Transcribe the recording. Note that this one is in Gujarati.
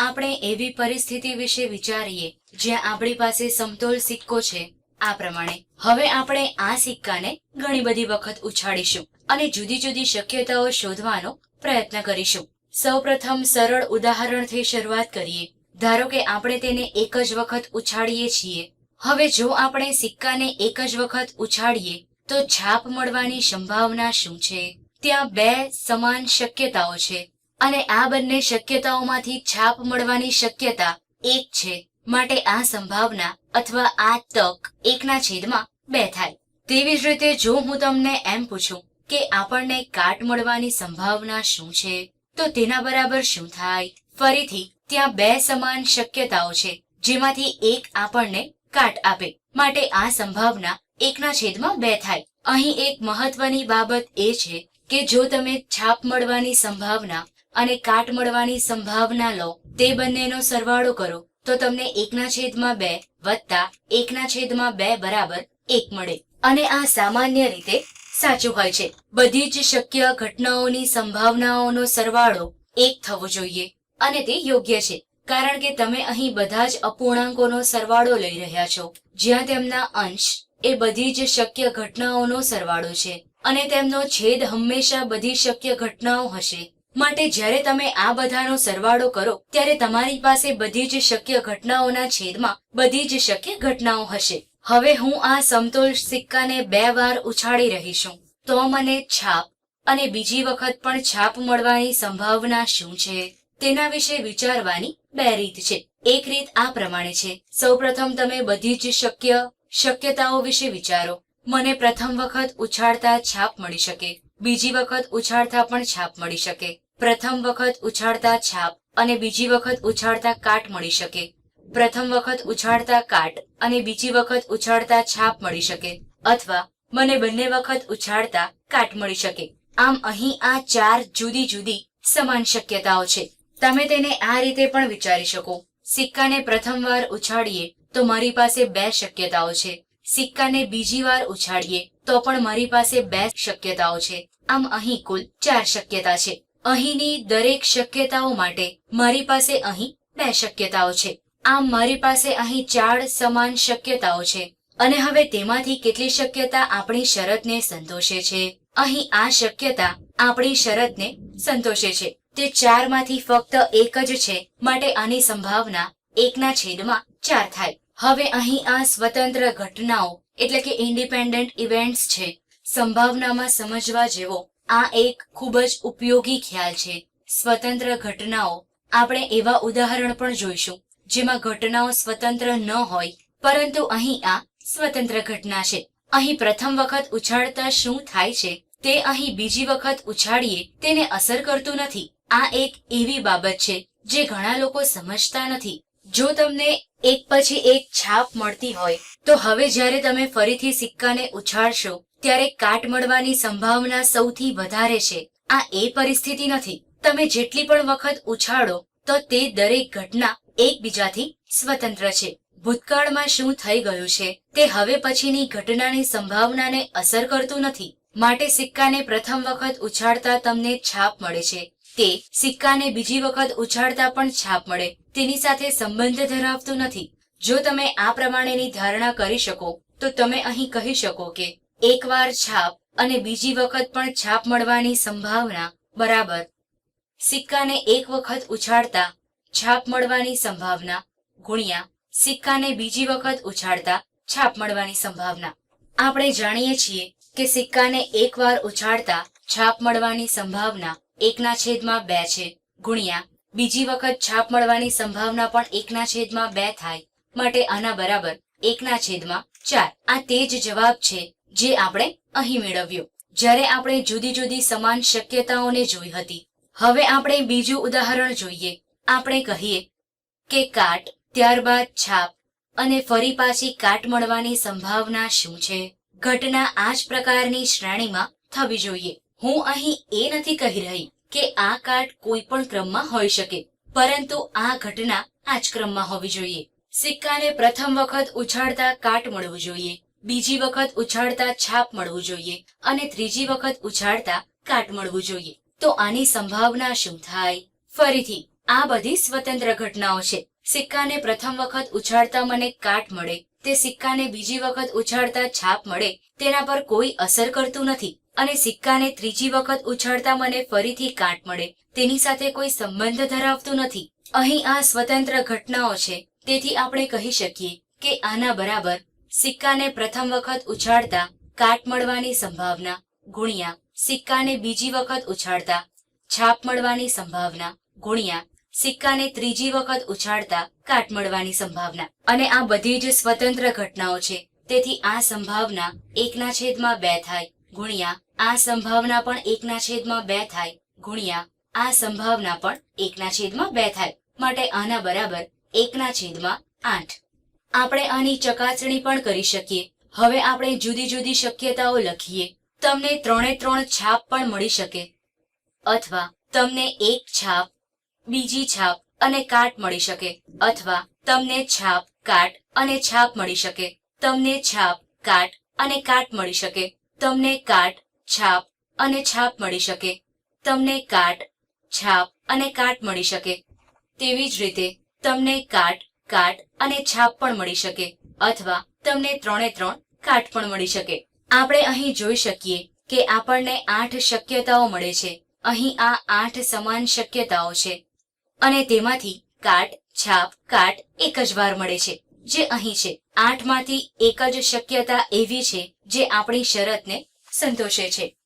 આપણે એવી પરિસ્થિતિ વિશે વિચારીએ, જ્યાં આપણી પાસે સમતોલ સિક્કો છે, આ પ્રમાણે. હવે આપણે આ સિક્કાને ઘણી બધી વખત ઉછાળીશું અને જુદી જુદી શક્યતાઓ શોધવાનો પ્રયત્ન કરીશું. સૌપ્રથમ સરળ ઉદાહરણથી શરૂઆત કરીએ. ધારો કે આપણે તેને એક જ વખત ઉછાળીએ છીએ. હવે જો આપણે સિક્કાને એક જ વખત ઉછાળીએ, તો છાપ મળવાની સંભાવના શું છે? ત્યાં બે સમાન શક્યતાઓ છે. અને આ બંને શક્યતાઓમાંથી છાપ મળવાની શક્યતા એક છે. માટે આ સંભાવના અથવા આ તક એકના છેદમાં બે થાય. તેવી જ રીતે જો હું તમને એમ પૂછું કે આપણને કાટ મળવાની સંભાવના શું છે, તો તેના બરાબર શું થાય? ફરીથી, ત્યાં બે સમાન શક્યતાઓ છે, જેમાંથી એક આપણને કાટ આપે. માટે આ સંભાવના એકના છેદમાં બે થાય. અહીં એક મહત્વની બાબત એ છે કે જો તમે છાપ મળવાની સંભાવના અને કાટ મળવાની સંભાવના લો. તે બંનેનો સરવાળો કરો. તો તમને એકના છેદમાં બે વત્તા એકના છેદમાં બે બરાબર એક મળે. અને આ સામાન્ય રીતે સાચું હોય છે. બધી જ શક્ય ઘટનાઓની સંભાવનાઓનો સરવાળો એક થવો જોઈએ. અને તે યોગ્ય છે. કારણ કે તમે અહીં બધા જ અપૂર્ણાંકોનો સરવાળો લઈ રહ્યા છો. જ્યાં તેમના અંશ એ બધી જ શક્ય ઘટનાઓનો સરવાળો છે. અને તેમનો છેદ હંમેશા બધી શક્ય ઘટનાઓ હશે. માટે જ્યારે તમે આ બધાનો સરવાળો કરો, ત્યારે તમારી પાસે બધી જ શક્ય ઘટનાઓના છેદમાં બધી જ શક્ય ઘટનાઓ હશે. હવે હું આ સમતોલ સિક્કાને બે વાર ઉછાળી રહી છું તો મને છાપ અને બીજી વખત પણ છાપ મળવાની સંભાવના શું છે? તેના વિશે વિચારવાની બે રીત છે. એક રીત આ પ્રમાણે છે. સૌપ્રથમ તમે બધી જ શક્ય શક્યતાઓ વિશે વિચારો. મને પ્રથમ વખત ઉછાળતા છાપ મળી શકે. બીજી વખત ઉછાળતા પણ છાપ મળી શકે. પ્રથમ વખત ઉછાળતા છાપ અને બીજી વખત ઉછાળતા કાટ મળી શકે. પ્રથમ વખત ઉછાળતા કાટ અને બીજી વખત ઉછાળતા છાપ મળી શકે. અથવા મને બંને વખત ઉછાળતા કાટ મળી શકે. આમ અહીં આ ચાર જુદી જુદી સમાન શક્યતાઓ છે. તમે તેને આ રીતે પણ વિચારી શકો. સિક્કાને પ્રથમવાર ઉછાળીએ તો મારી પાસે બે શક્યતાઓ છે. સિક્કાને બીજી વાર ઉછાળીએ, તો પણ મારી પાસે બે શક્યતાઓ છે. આમ અહીં કુલ ચાર શક્યતા છે. અહીંની દરેક શક્યતાઓ માટે મારી પાસે અહીં બે શક્યતાઓ છે. આમ મારી પાસે અહીં ચાર સમાન શક્યતાઓ છે. અને હવે તેમાંથી કેટલી શક્યતા આપણી શરતને સંતોષે છે? અહીં આ શક્યતા આપણી શરતને સંતોષે છે. તે ચારમાંથી ફક્ત એક જ છે. માટે આની સંભાવના એકના છેદમાં ચાર થાય. હવે અહીં આ સ્વતંત્ર ઘટનાઓ, એટલે કે ઇન્ડિપેન્ડન્ટ ઇવેન્ટ્સ છે, સંભાવનામાં સમજવા જેવો આ એક ખૂબ જ ઉપયોગી ખ્યાલ છે. સ્વતંત્ર ઘટનાઓ, આપણે એવા ઉદાહરણ પણ જોઈશું, જેમાં ઘટનાઓ સ્વતંત્ર ન હોય, પરંતુ અહીં આ સ્વતંત્ર ઘટના છે. અહીં પ્રથમ વખત ઉછાળતા શું થાય છે, તે અહીં બીજી વખત ઉછાળીએ, તેને અસર કરતું નથી. આ એક એવી બાબત છે, જે ઘણા લોકો સમજતા નથી. જો તમને એક પછી એક છાપ મળતી હોય, તો હવે જ્યારે તમે ફરીથી સિક્કાને ઉછાળશો, ત્યારે કાટ મળવાની સંભાવના સૌથી વધારે છે. આ એ પરિસ્થિતિ નથી. તમે જેટલી પણ વખત ઉછાળો, તો તે દરેક ઘટના એકબીજાથી સ્વતંત્ર છે. ભૂતકાળમાં શું થઈ ગયું છે, તે હવે પછીની ઘટનાની સંભાવનાને અસર કરતું નથી. માટે સિક્કાને પ્રથમ વખત ઉછાળતા તમને છાપ મળે છે. તે સિક્કાને બીજી વખત ઉછાળતા પણ છાપ મળે. તેની સાથે સંબંધ ધરાવતો નથી. જો તમે આ પ્રમાણેની ધારણા કરી શકો, તો તમે અહીં કહી શકો કે એકવાર છાપ અને બીજી વખત પણ છાપ મળવાની સંભાવના બરાબર. સિક્કાને એક વખત ઉછાળતા, છાપ મળવાની સંભાવના ગુણ્યા સિક્કાને બીજી વખત ઉછાળતા, છાપ મળવાની સંભાવના. આપણે જાણીએ છીએ કે સિક્કાને એકવાર ઉછાળતા, છાપ મળવાની સંભાવના એકના છેદમાં બે છે. ગુણ્યા, બીજી વખત છાપ મળવાની સંભાવના પણ એકના છેદમાં બે થાય. માટે આના બરાબર એકના છેદમાં ચાર. આ તે જ જવાબ છે જે આપણે અહીં મેળવ્યો. જ્યારે આપણે જુદી જુદી સમાન શક્યતાઓને જોઈ હતી. હવે આપણે બીજું ઉદાહરણ જોઈએ. આપણે કહીએ કે કાટ, ત્યારબાદ છાપ અને ફરી પાછી કાટ મળવાની સંભાવના શું છે? ઘટના આ જ પ્રકારની શ્રેણીમાં થવી જોઈએ. હું અહીં એ નથી કહી રહી કે આ કાર્ડ કોઈ પણ ક્રમમાં હોઈ શકે, પરંતુ આ ઘટના આ જ ક્રમમાં હોવી જોઈએ. સિક્કાને પ્રથમ વખત ઉછાળતા કાટ મળવું જોઈએ, બીજી વખત ઉછાળતા છાપ મળવું જોઈએ, અને ત્રીજી વખત ઉછાળતા કાટ મળવું જોઈએ. તો આની સંભાવના શું થાય? ફરીથી, આ બધી સ્વતંત્ર ઘટનાઓ છે. સિક્કાને પ્રથમ વખત ઉછાળતા મને કાટ મળે, તે સિક્કાને બીજી વખત ઉછાળતા છાપ મળે, તેના પર કોઈ અસર કરતું નથી. અને સિક્કાને ત્રીજી વખત ઉછાળતા મને ફરીથી કાટ મળે. તેની સાથે કોઈ સંબંધ ધરાવતું નથી. અહીં આ સ્વતંત્ર ઘટનાઓ છે. તેથી આપણે કહી શકીએ કે આના બરાબર સિક્કાને પ્રથમ વખત ઉછાળતા કાટ મળવાની સંભાવના ગુણ્યા સિક્કાને બીજી વખત ઉછાળતા છાપ મળવાની સંભાવના ગુણ્યા સિક્કાને ત્રીજી વખત ઉછાળતા કાટ મળવાની સંભાવના. અને આ બધી જ સ્વતંત્ર ઘટનાઓ છે. તેથી આ સંભાવના એકના છેદમાં બે થાય. ગુણ્યા, આ સંભાવના પણ એકના છેદમાં બે થાય. ગુણ્યા, આ સંભાવના પણ એકના છેદમાં બે થાય. માટે આના બરાબર એકના છેદમાં આઠ. આપણે આની ચકાસણી પણ કરી શકીએ. હવે આપણે જુદી જુદી શક્યતાઓ લખીએ. તમને ત્રણે ત્રણ છાપ પણ મળી શકે. અથવા તમને એક છાપ, બીજી છાપ અને કાટ મળી શકે. અથવા તમને છાપ, કાટ અને છાપ મળી શકે. તમને છાપ, કાટ અને કાટ મળી શકે. તમને કાટ, છાપ અને છાપ મળી શકે. તમને કાટ, છાપ અને કાટ મળી શકે. તેવી જ રીતે, તમને કાટ કાટ અને છાપ પણ મળી શકે. અથવા, તમને ત્રણે ત્રણ કાટ પણ મળી શકે. આપણે અહીં જોઈ શકીએ કે આપણને આઠ શક્યતાઓ મળે છે. અહીં આ આઠ સમાન શક્યતાઓ છે. અને તેમાંથી કાટ, છાપ, કાટ એક જ વાર મળે છે. જે અહીં છે. આઠમાંથી એક જ શક્યતા એવી છે જે આપણી શરતને સંતોષે છે.